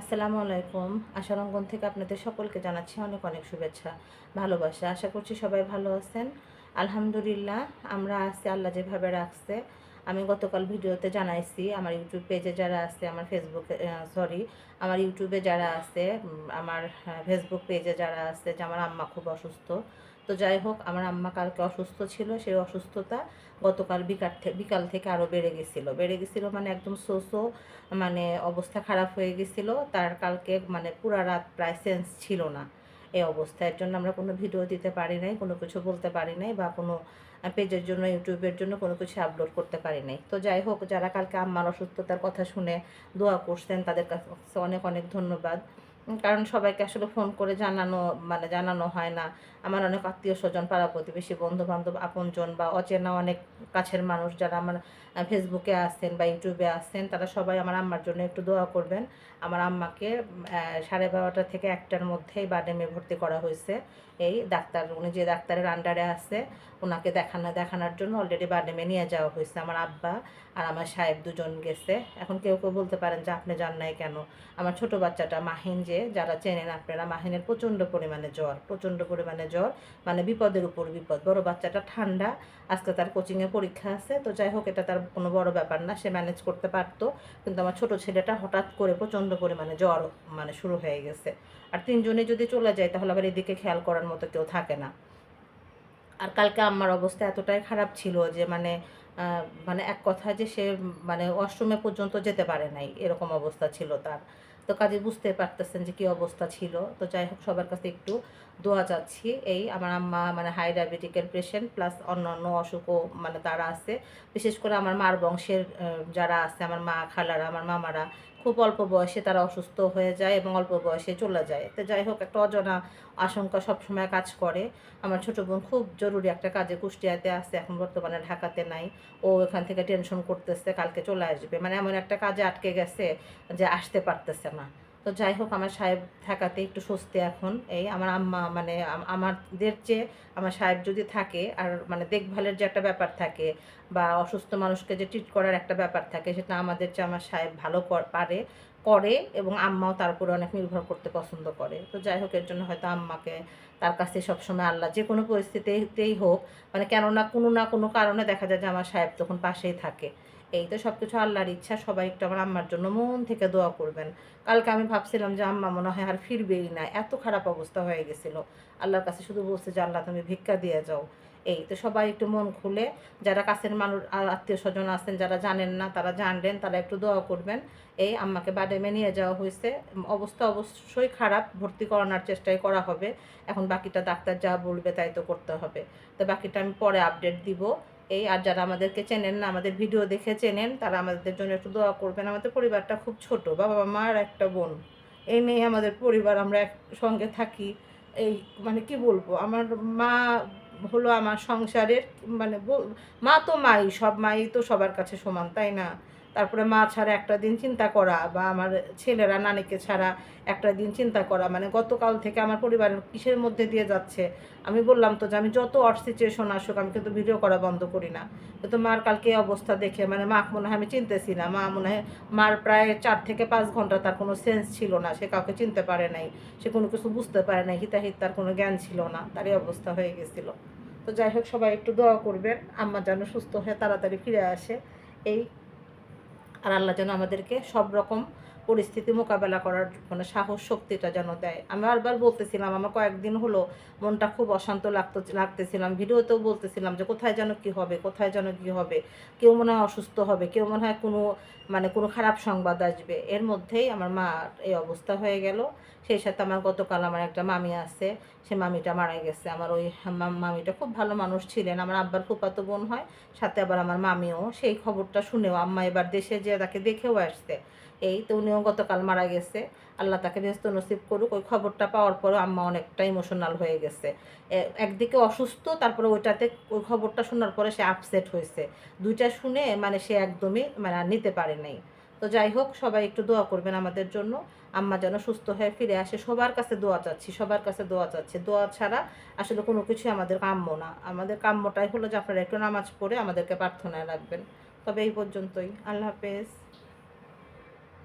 আসসালামু আলাইকুম। আশারঙ্গন থেকে আপনাদের সকলকে জানাচ্ছি অনেক অনেক শুভেচ্ছা, ভালোবাসা। আশা করছি সবাই ভালো আছেন। আলহামদুলিল্লাহ, আমরা আছি, আল্লাহ যেভাবে রাখছে। আমি গতকাল ভিডিওতে জানাইছি, আমার ইউটিউব পেজে যারা আছে, আমার ফেসবুকে সরি আমার ইউটিউবে যারা আছে আমার ফেসবুক পেজে যারা আছে যে আমার আম্মা খুব অসুস্থ। তো যাই হোক, আমার আম্মা কালকে অসুস্থ ছিল, সেই অসুস্থতা গতকাল বিকাল থেকে বিকাল থেকে আরও বেড়ে গেছিল। বেড়ে গেছিল মানে একদম সোসো মানে অবস্থা খারাপ হয়ে গেছিল। তার কালকে মানে পুরা রাত প্রায় সেন্স ছিল না। এই অবস্থার জন্য আমরা কোনো ভিডিও দিতে পারি নাই, কোনো কিছু বলতে পারি নাই বা কোনো পেজের জন্য, ইউটিউবের জন্য কোনো কিছু আপলোড করতে পারি নাই। তো যাই হোক, যারা কালকে আম্মার অসুস্থতার কথা শুনে দোয়া করছেন, তাদের কাছে অনেক অনেক ধন্যবাদ। কারণ সবাইকে আসলে ফোন করে জানানো মানে জানানো হয় না। আমার অনেক আত্মীয় স্বজন, পাড়া প্রতিবেশী বন্ধু বান্ধব আপনজন বা অচেনা অনেক কাছের মানুষ যারা আমার ফেসবুকে আসছেন বা ইউটিউবে আসছেন তারা সবাই আমার আম্মার জন্য একটু দোয়া করবেন। আমার আম্মাকে সাড়ে বারোটা থেকে একটার মধ্যেই বাডেমে ভর্তি করা হয়েছে। এই ডাক্তার, উনি যে ডাক্তারের আন্ডারে আছে ওনাকে দেখানো, দেখানোর জন্য অলরেডি বাডেমে নিয়ে যাওয়া হয়েছে। আমার আব্বা আর আমার সাহেব দুজন গেছে। এখন কেউ কেউ বলতে পারেন যে, আপনি যান নাই কেন? আমার ছোট বাচ্চাটা মাহিন যে যারা চেনেন আপনারা, মাহিনের প্রচণ্ড পরিমাণে জ্বর, প্রচণ্ড পরিমাণে জ্বর মানে বিপদের উপর বিপদ। বড় বাচ্চাটা ঠান্ডা, আজকে তার কোচিংয়ে পরীক্ষা আছে, তো যাই হোক, এটা তার কোনো বড় ব্যাপার না, সে ম্যানেজ করতে পারতো, কিন্তু আমার ছোট ছেলেটা হঠাৎ করে প্রচণ্ড পরিমাণে জ্বর মানে শুরু হয়ে গেছে। আর তিনজনে যদি চলে যায়, তাহলে আবার এদিকে খেয়াল করার মতো কেউ থাকে না। আর কালকে আমার অবস্থা এতটাই খারাপ ছিল যে মানে মানে এক কথা যে সে মানে অষ্টমে পর্যন্ত যেতে পারে নাই, এরকম অবস্থা ছিল তার। তো কাজে বুঝতে পারতেছেন যে কি অবস্থা ছিল। তো যাই হোক, সবার কাছে একটু দোয়া চাচ্ছি। এই আমার আম্মা মানে হাই ডায়াবেটিকের পেশেন্ট প্লাস অন্য অন্য অসুখও মানে তারা আছে। বিশেষ করে আমার মার বংশের যারা আছে, আমার মা, খালারা, আমার মামারা খুব অল্প বয়সে তারা অসুস্থ হয়ে যায় এবং অল্প বয়সে চলে যায়। তো যাই হোক, একটা অজানা আশঙ্কা সবসময় কাজ করে। আমার ছোটো বোন খুব জরুরি একটা কাজে কুষ্টিয়াতে আসছে এখন বর্তমানে ঢাকাতে নাই। ও এখান থেকে টেনশন করতেছে, কালকে চলে আসবে। মানে এমন একটা কাজে আটকে গেছে যে আসতে পারতেছে না। তো যাই হোক, আমার সাহেব থাকাতে একটু স্বস্তি এখন। এই আমার আম্মা মানে আম- আমাদের চেয়ে আমার সাহেব যদি থাকে, আর মানে দেখভালের যে একটা ব্যাপার থাকে, বা অসুস্থ মানুষকে যে ট্রিট করার একটা ব্যাপার থাকে, সেটা আমাদের চেয়ে আমার সাহেব ভালো পারে। করে এবং আম্মাও তার উপরে অনেক নির্ভর করতে পছন্দ করে। তো যাই হোক, এর জন্য হয়তো আম্মাকে তার কাছে সবসময় আল্লাহ যে কোনো পরিস্থিতিতেই হোক মানে কেননা কোনো না কোনো কারণে দেখা যায় যে আমার সাহেব তখন পাশেই থাকে। এই তো সব কিছু আল্লাহর ইচ্ছা, সবাই একটু আমার আম্মার জন্য মন থেকে দোয়া করবেন। কালকে আমি ভাবছিলাম যে আম্মা মনে হয় আর ফিরবেই না, এত খারাপ অবস্থা হয়ে গেছিল। আল্লাহর কাছে শুধু বলছে যে, আল্লাহ, তুমি ভিক্ষা দিয়ে যাও। এই, তো সবাই একটু মন খুলে, যারা কাছের মানুষ আত্মীয় স্বজন আছেন, যারা জানেন না, তারা জানলেন তারা একটু দোয়া করবেন। এই, আম্মাকে বাডেমে নিয়ে যাওয়া হয়েছে। অবস্থা অবশ্যই খারাপ, ভর্তি করানোর চেষ্টাই করা হবে। এখন বাকিটা ডাক্তার যা বলবে তাই তো করতে হবে। তো বাকিটা আমি পরে আপডেট দিব। এই, আর যারা আমাদেরকে চেনেন না, আমাদের ভিডিও দেখে চেনেন, তারা আমাদের জন্য একটু দোয়া করবেন। আমাদের পরিবারটা খুব ছোট বাবা মা আর একটা বোন। এই নিয়ে আমাদের পরিবার, আমরা একসঙ্গে থাকি। এই মানে কি বলব? আমার মা হলো আমার সংসারের মানে মা তো মাই, সব মাই তো সবার কাছে সমান, তাই না? তারপরে মা ছাড়া একটা দিন চিন্তা করা বা আমার ছেলেরা নানিকে ছাড়া একটা দিন চিন্তা করা মানে গতকাল থেকে আমার পরিবারের কিসের মধ্যে দিয়ে যাচ্ছে? আমি বললাম তো যে আমি যত অট সিচুয়েশন আসুক, আমি কিন্তু ভিডিও করা বন্ধ করি না। কিন্তু মার কালকে অবস্থা দেখে মানে মা মনে হয় আমি চিনতেছি না। মা মনে হয় মার প্রায় চার থেকে পাঁচ ঘণ্টা তার কোনো সেন্স ছিল না। সে কাউকে চিনতে পারে নাই। সে কোনো কিছু বুঝতে পারে নাই। হিতাহিত তার কোনো জ্ঞান ছিল না। তারই অবস্থা হয়ে গেছিল। তো যাই হোক, সবাই একটু দোয়া করবেন। আম্মা যেন সুস্থ হয়ে তাড়াতাড়ি ফিরে আসে। এই আর আল্লাহ যেন আমাদেরকে সব রকম পরিস্থিতি মোকাবেলা করার মানে সাহস, শক্তিটা যেন দেয়। আমি বারবার বলতেছিলাম, আমার কয়েকদিন হলো মনটা খুব অশান্ত লাগতো, লাগতেছিলাম। ভিডিওতেও বলতেছিলাম যে, কোথায় যেন কি হবে, কোথায় যেন কি হবে, কেউ মনে হয় অসুস্থ হবে, কেউ মনে হয় কোনো মানে কোনো খারাপ সংবাদ আসবে। এর মধ্যেই আমার মা এই অবস্থা হয়ে গেল। সেই সাথে আমার গতকাল আমার একটা মামি আছে, সে মামিটা মারা গেছে। আমার ওই মামিটা খুব ভালো মানুষ ছিলেন। আমার আব্বার ফুপাতো বোন হয়, সাথে আবার আমার মামিও। সেই খবরটা শুনেও আম্মা এবার দেশে যে তাকে দেখেও আসছে। এই তো উনিও গতকাল মারা গেছে। আল্লাহ তাকে ব্যস্ত নসিব করুক, ওই খবরটা পাওয়ার পরে আম্মা অনেকটা ইমোশনাল হয়ে গেছে। একদিকে অসুস্থ, তারপরে ওইটাতে ওই খবরটা শোনার পরে সে আপসেট হয়েছে। দুইটা শুনে মানে সে একদমই মানে নিতে পারে নাই। তো যাই হোক, সবাই একটু দোয়া করবেন আমাদের জন্য। আম্মা যেন সুস্থ হয়ে ফিরে আসে। সবার কাছে দোয়া চাচ্ছি, সবার কাছে দোয়া চাচ্ছি। দোয়া ছাড়া আসলে কোনো কিছু আমাদের কাম্য না। আমাদের কাম্যটাই হলো যে আপনারা একটু নামাজ পড়ে আমাদেরকে প্রার্থনায় রাখবেন। তবে এই পর্যন্তই। আল্লাহ হাফেজ।